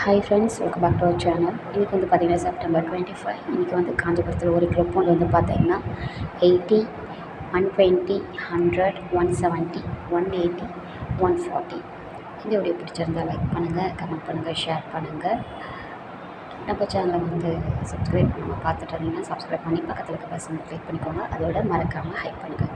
Hi friends welcome back to our channel இன்றைக்கி வந்து பார்த்திங்கன்னா செப்டம்பர் டுவெண்ட்டி ஃபைவ் இன்றைக்கி வந்து காஞ்சிபுரத்தில் ஒரு கிலோ பூண்டு வந்து பார்த்தீங்கன்னா eighty one twenty hundred one seventy one eighty one forty இந்த வீடியோ பிடிச்சிருந்தால் லைக் பண்ணுங்கள் கமெண்ட் பண்ணுங்கள் ஷேர் பண்ணுங்கள் நம்ம சேனலை வந்து சப்ஸ்கிரைப் பண்ணாமல் பார்த்துட்டு இருந்தீங்கன்னா சப்ஸ்கிரைப் பண்ணி பக்கத்தில் இருக்க பசங்க கிளிக் பண்ணிக்கோங்க. அதோட மறக்காமல் ஹைப் பண்ணுங்கள்